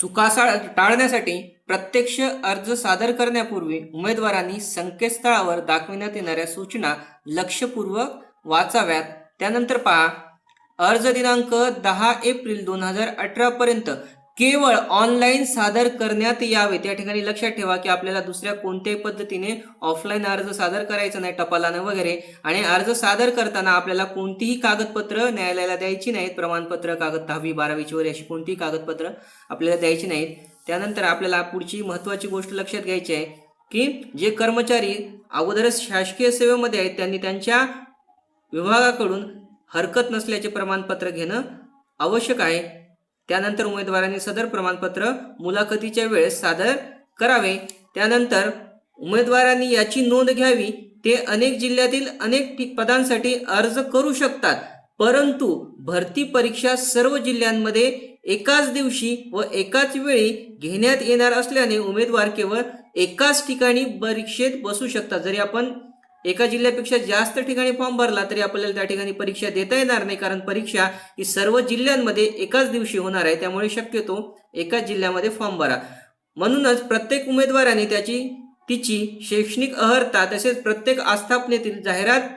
चुकासा टाळण्यासाठी प्रत्यक्ष अर्ज सादर करण्यापूर्वी उमेदवारांनी संकेतस्थळावर दाखविण्यात येणाऱ्या सूचना लक्षपूर्वक वाचाव्यात. त्यानंतर पहा. अर्ज दिनांक दहा एप्रिल दोन हजार अठरा पर्यंत केवळ ऑनलाईन सादर करण्यात यावे. त्या ठिकाणी लक्षात ठेवा की आपल्याला दुसऱ्या कोणत्याही पद्धतीने ऑफलाईन अर्ज सादर करायचा नाही टपालानं वगैरे. आणि अर्ज सादर करताना आपल्याला कोणतीही कागदपत्र न्यायालयाला द्यायची नाहीत. प्रमाणपत्र कागद दहावी बारावीची वगैरे अशी कोणतीही कागदपत्र आपल्याला द्यायची नाहीत. त्यानंतर आपल्याला पुढची महत्त्वाची गोष्ट लक्षात घ्यायची आहे की जे कर्मचारी अगोदरच शासकीय सेवेमध्ये आहेत त्यांनी त्यांच्या विभागाकडून हरकत नसल्याचे प्रमाणपत्र घेणं आवश्यक आहे. त्यानंतर उमेदवारांनी सदर प्रमाणपत्र मुलाखतीच्या वेळेस सादर करावे. त्यानंतर उमेदवारांनी याची नोंद घ्यावी. ते अनेक जिल्ह्यातील अनेक पदांसाठी अर्ज करू शकतात. परंतु भरती परीक्षा सर्व जिल्ह्यांमध्ये एकाच दिवशी व एकाच वेळी घेण्यात येणार असल्याने उमेदवार केवळ एकाच ठिकाणी परीक्षेत बसू शकतात. जरी आपण एका जिल्ह्यापेक्षा जास्त ठिकाणी फॉर्म भरला तरी आपल्याला त्या ठिकाणी परीक्षा देता येणार नाही कारण परीक्षा ही सर्व जिल्ह्यांमध्ये एकाच दिवशी होणार आहे. त्यामुळे शक्यतो एकाच जिल्ह्यामध्ये फॉर्म भरा. म्हणूनच प्रत्येक उमेदवाराने त्याची तिची शैक्षणिक अर्हता तसेच प्रत्येक आस्थापनेतील जाहिरात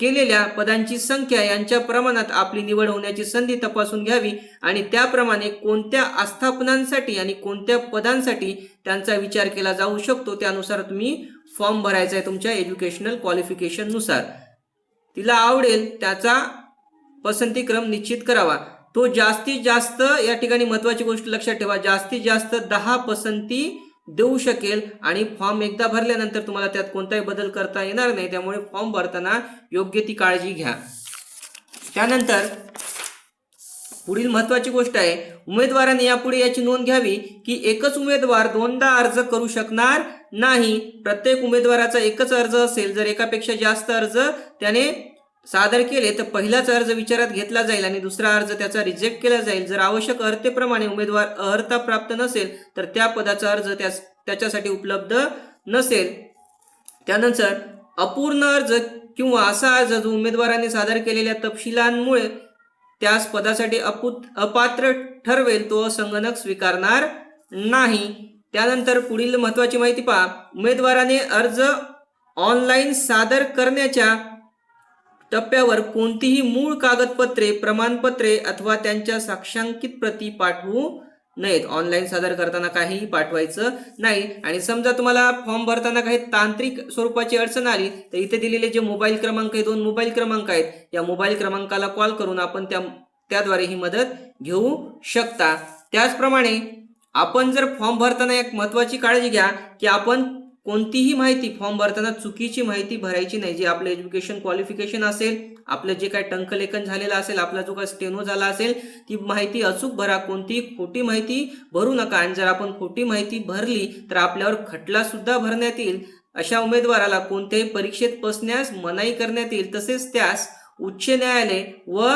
केलेल्या पदांची संख्या यांच्या प्रमाणात आपली निवड होण्याची संधी तपासून घ्यावी आणि त्याप्रमाणे कोणत्या आस्थापनांसाठी आणि कोणत्या पदांसाठी त्यांचा विचार केला जाऊ शकतो त्यानुसार तुम्ही फॉर्म भरायचा आहे तुमच्या एज्युकेशनल क्वालिफिकेशननुसार तिला आवडेल त्याचा पसंतीक्रम निश्चित करावा. तो जास्तीत जास्त या ठिकाणी महत्वाची गोष्ट लक्षात ठेवा. जास्तीत जास्त दहा पसंती देऊ शकेल आणि फॉर्म एकदा भरल्यानंतर तुम्हाला त्यात कोणताही बदल करता येणार नाही. त्यामुळे फॉर्म भरताना योग्य ती काळजी घ्या. त्यानंतर पुढील महत्वाची गोष्ट आहे. उमेदवाराने यापुढे याची नोंद घ्यावी की एकच उमेदवार दोनदा अर्ज करू शकणार नाही. प्रत्येक उमेदवाराचा एकच अर्ज असेल. जर एकापेक्षा जास्त अर्ज त्याने सादर केले तर पहिलाच अर्ज विचारात घेतला जाईल आणि दुसरा अर्ज त्याचा रिजेक्ट केला जाईल. जर आवश्यक अर्तेप्रमाणे उमेदवार अर्हता प्राप्त नसेल तर त्या पदाचा अर्ज त्यास त्याच्यासाठी उपलब्ध नसेल. त्यानंतर अपूर्ण अर्ज किंवा असा अर्ज जो उमेदवाराने सादर केलेल्या तपशिलांमुळे त्यास पदासाठी अपुत अपात्र ठरवेल तो संगणक स्वीकारणार नाही. त्यानंतर पुढील महत्वाची माहिती पहा. उमेदवाराने अर्ज ऑनलाईन सादर करण्याच्या टप्प्यावर कोणतीही मूळ कागदपत्रे प्रमाणपत्रे अथवा त्यांच्या साक्षांकित प्रती पाठवू नाहीत ऑनलाईन सादर करताना काहीही पाठवायचं नाही. आणि समजा तुम्हाला फॉर्म भरताना काही तांत्रिक स्वरूपाची अडचण आली तर इथे दिलेले जे मोबाईल क्रमांक आहे दोन मोबाईल क्रमांक आहेत. या मोबाईल क्रमांकाला कॉल करून आपण त्या त्याद्वारे ही मदत घेऊ शकता. त्याचप्रमाणे आपण जर फॉर्म भरताना एक महत्वाची काळजी घ्या की आपण कोणतीही माहिती फॉर्म भरताना चुकीची माहिती भरायची नाही. जी आपलं एज्युकेशन क्वालिफिकेशन असेल आपलं जे काय टंकलेखन झालेलं असेल आपला जो काय स्टेनो झाला असेल ती माहिती अचूक भरा. कोणतीही खोटी माहिती भरू नका. आणि जर आपण खोटी माहिती भरली तर आपल्यावर खटला सुद्धा भरण्यात येईल. अशा उमेदवाराला कोणत्याही परीक्षेत बसण्यास मनाई करण्यात येईल. तसेच त्यास उच्च न्यायालय व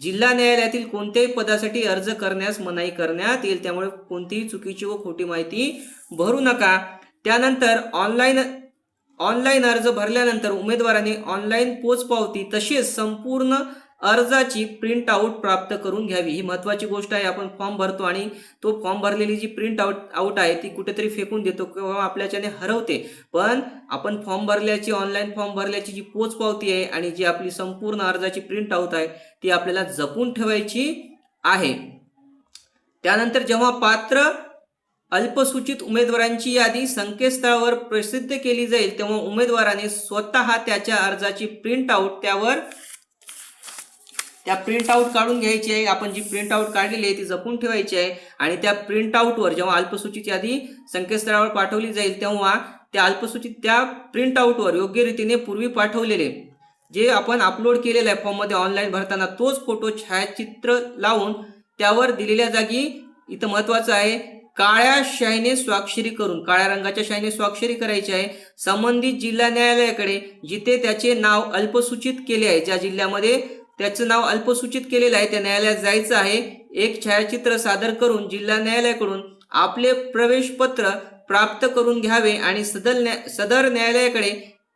जिल्हा न्यायालयातील कोणत्याही पदासाठी अर्ज करण्यास मनाई करण्यात येईल त्यामुळे कोणतीही चुकीची व खोटी माहिती भरू नका. त्यानंतर ऑनलाईन ऑनलाईन अर्ज भरल्यानंतर उमेदवाराने ऑनलाईन पोचपावती तसेच संपूर्ण अर्जाची प्रिंट आऊट प्राप्त करून घ्यावी. ही महत्वाची गोष्ट आहे. आपण फॉर्म भरतो आणि तो फॉर्म भरलेली जी प्रिंट आऊट आऊट आहे ती कुठेतरी फेकून देतो किंवा आपल्याच्याने हरवते. पण आपण फॉर्म भरल्याची ऑनलाईन फॉर्म भरल्याची जी पोचपावती आहे आणि जी आपली संपूर्ण अर्जाची प्रिंट आऊट आहे ती आपल्याला जपून ठेवायची आहे. त्यानंतर जेव्हा पात्र अल्पसूचित उमेदवारांची यादी संकेतस्थळावर प्रसिद्ध केली जाईल तेव्हा उमेदवाराने स्वतः त्याच्या अर्जाची प्रिंट आऊट त्यावर त्या प्रिंटआउट काढून घ्यायची आहे. आपण जी प्रिंटआउट काढलेली आहे ती जपून ठेवायची आहे. आणि त्या प्रिंटआउटवर जेव्हा अल्पसूचित यादी संकेतस्थळावर पाठवली जाईल तेव्हा त्या अल्पसूचित त्या प्रिंटआउटवर योग्य रीतीने पूर्वी पाठवलेले. जे आपण अपलोड केलेलं आहे फॉर्ममध्ये ऑनलाईन भरताना तोच फोटो छायाचित्र लावून त्यावर दिलेल्या जागी इथं महत्वाचं आहे काळ्या शाईने स्वाक्षरी करून काळ्या रंगाच्या शाईने स्वाक्षरी करायची आहे. संबंधित जिल्हा न्यायालयाकडे जिथे त्याचे नाव अल्पसूचित केले आहे ज्या जिल्ह्यामध्ये त्याचं नाव अल्पसूचित केलेलं आहे. त्या न्यायालयात जायचं आहे. एक छायाचित्र सादर करून जिल्हा न्यायालयाकडून आपले प्रवेशपत्र प्राप्त करून घ्यावे आणि सदर न्या सदर न्यायालयाकडे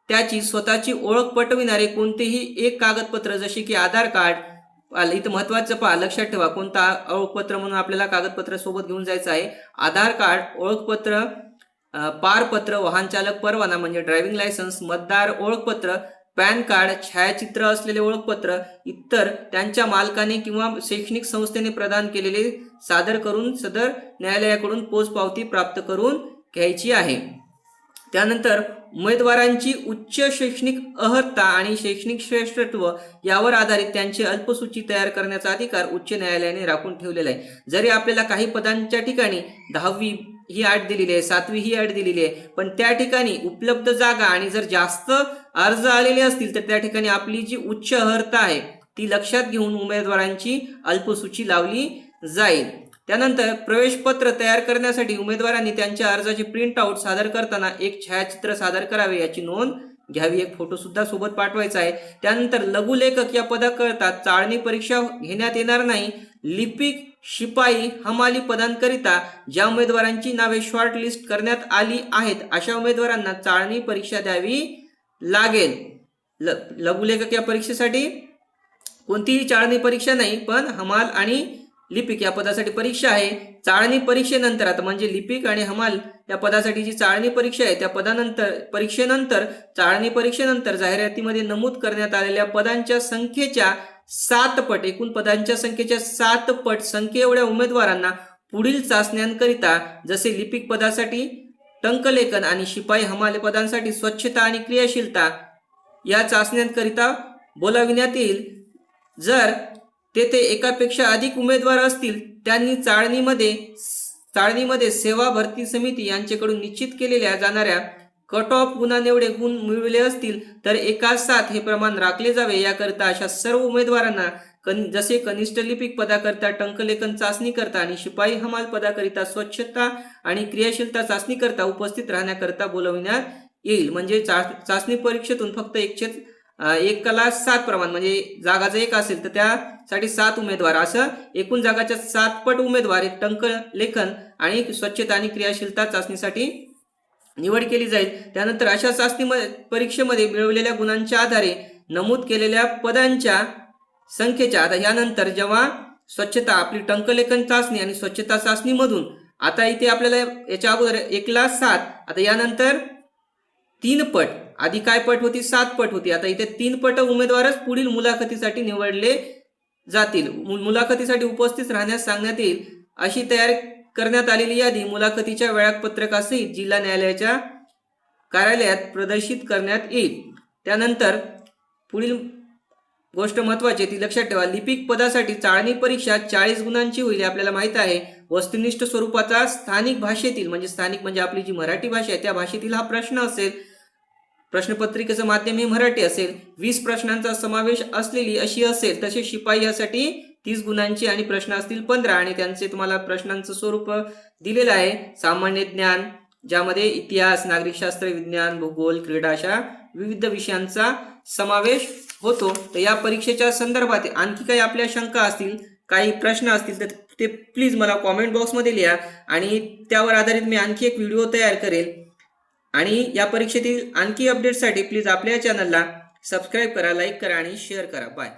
त्याची स्वतःची ओळख पटविणारे कोणतेही एक कागदपत्र जसे की आधार कार्ड इथं महत्वाचं पहा लक्षात ठेवा कोणता ओळखपत्र म्हणून आपल्याला कागदपत्र सोबत घेऊन जायचं आहे. आधार कार्ड ओळखपत्र पारपत्र वाहन चालक परवाना म्हणजे ड्रायव्हिंग लायसन्स मतदार ओळखपत्र पॅन कार्ड छायाचित्र असलेले ओळखपत्र इतर त्यांच्या मालकाने किंवा शैक्षणिक संस्थेने प्रदान केलेले सादर करून सदर न्यायालयाकडून पोचपावती प्राप्त करून घ्यायची आहे. त्यानंतर उमेदवारांची उच्च शैक्षणिक अर्हता आणि शैक्षणिक श्रेष्ठत्व यावर आधारित त्यांची अल्पसूची तयार करण्याचा अधिकार उच्च न्यायालयाने राखून ठेवलेला आहे. जरी आपल्याला काही पदांच्या ठिकाणी दहावी ही आठ दिलेली आहे सातवी ही आठ दिलेली आहे पण त्या ठिकाणी उपलब्ध जागा आणि जर जास्त अर्ज आलेले असतील तर त्या ठिकाणी आपली जी उच्च अर्हता आहे ती लक्षात घेऊन उमेदवारांची अल्पसूची लावली जाईल. त्यानंतर प्रवेशपत्र तयार करण्यासाठी उमेदवारांनी त्यांच्या अर्जाचे प्रिंट आउट सादर करताना एक छायाचित्र सादर करावे याची नोंद घ्यावी. एक फोटो सुद्धा सोबत पाठवायचा आहे. त्यानंतर लघुलेखक या पदाकरता चाळणी परीक्षा घेण्यात येणार नाही. लिपिक शिपाई हमाली पदांकरिता ज्या उमेदवारांची नावे शॉर्ट लिस्ट करण्यात आली आहेत अशा उमेदवारांना चाळणी परीक्षा द्यावी लागेल. ल लघुलेखक या परीक्षेसाठी कोणतीही चाळणी परीक्षा नाही पण हमाल आणि लिपिक या पदासाठी परीक्षा आहे. चाळणी परीक्षेनंतर आता म्हणजे लिपिक आणि हमाल या पदासाठी जी चाळणी परीक्षा आहे त्या पदानंतर परीक्षेनंतर चाळणी परीक्षेनंतर जाहिरातीमध्ये नमूद करण्यात आलेल्या पदांच्या संख्येच्या सात पट एकूण पदांच्या संख्येच्या सात पट संख्ये एवढ्या उमेदवारांना पुढील चाचण्यांकरिता जसे लिपिक पदासाठी टंकलेखन आणि शिपाई हमाले पदांसाठी स्वच्छता आणि क्रियाशीलता या चाचण्यांकरिता बोलाविण्यात येईल. जर तेथे एकापेक्षा अधिक उमेदवार असतील त्यांनी चाळणीमध्ये चाळणीमध्ये सेवा भरती समिती यांच्याकडून निश्चित केलेल्या जाणाऱ्या कट ऑफ गुणांएवढे गुण मिळवले असतील तर एका साथ हे प्रमाण राखले जावे याकरिता अशा सर्व उमेदवारांना कन जसे कनिष्ठ लिपिक पदाकरिता टंकलेखन चाचणी करता आणि शिपाई हमाल पदाकरिता स्वच्छता आणि क्रियाशीलता चाचणी करता उपस्थित राहण्याकरिता बोलविण्यात येईल. म्हणजे चा चाचणी परीक्षेतून फक्त एकशे एक कला सात प्रमाण म्हणजे जागा जर एक असेल तर त्यासाठी सात उमेदवार. असं एकूण जागाच्या सातपट उमेदवार एक टंक लेखन आणि स्वच्छता आणि क्रियाशीलता चाचणीसाठी निवड केली जाईल. त्यानंतर अशा चाचणी परीक्षेमध्ये मिळवलेल्या गुणांच्या आधारे नमूद केलेल्या पदांच्या संख्येच्या. आता यानंतर जेव्हा स्वच्छता आपली टंकलेखन चाचणी आणि स्वच्छता चाचणीमधून आता इथे आपल्याला याच्या अगोदर एकला सात आता यानंतर तीन पट. आधी काय पट होती? सात पट होती. आता इथे तीन पट उमेदवारच पुढील मुलाखतीसाठी निवडले जातील. मु- मुलाखतीसाठी उपस्थित राहण्यास सांगण्यात येईल अशी तयार करण्यात आलेली यादी मुलाखतीच्या वेळापत्रकासहित जिल्हा न्यायालयाच्या कार्यालयात प्रदर्शित करण्यात येईल. त्यानंतर पुढील गोष्ट महत्वाची आहे ती लक्षात ठेवा. लिपिक पदासाठी चाळणी परीक्षा चाळीस गुणांची होईल आपल्याला माहीत आहे. वस्तुनिष्ठ स्वरूपाचा स्थानिक भाषेतील म्हणजे स्थानिक म्हणजे आपली जी मराठी भाषा आहे त्या भाषेतील हा प्रश्न असेल. प्रश्नपत्रिकेचं माध्यम हे मराठी असेल. वीस प्रश्नांचा समावेश असलेली अशी असेल तसेच शिपाई यासाठी तीस गुणांची आणि प्रश्न असतील पंधरा. आणि त्यांचे तुम्हाला प्रश्नांचं स्वरूप दिलेलं आहे. सामान्य ज्ञान ज्यामध्ये इतिहास नागरिकशास्त्र विज्ञान भूगोल क्रीडा अशा विविध विषयांचा समावेश होतो तर या परीक्षेच्या संदर्भात आणखी काही आपल्या शंका असतील काही प्रश्न असतील तर ते प्लीज मला कॉमेंट बॉक्समध्ये लिहा आणि त्यावर आधारित मी आणखी एक व्हिडिओ तयार करेल. आणि या परीक्षेतील आणखी अपडेटसाठी प्लीज आपल्या चॅनलला सबस्क्राईब करा लाईक करा आणि शेअर करा. बाय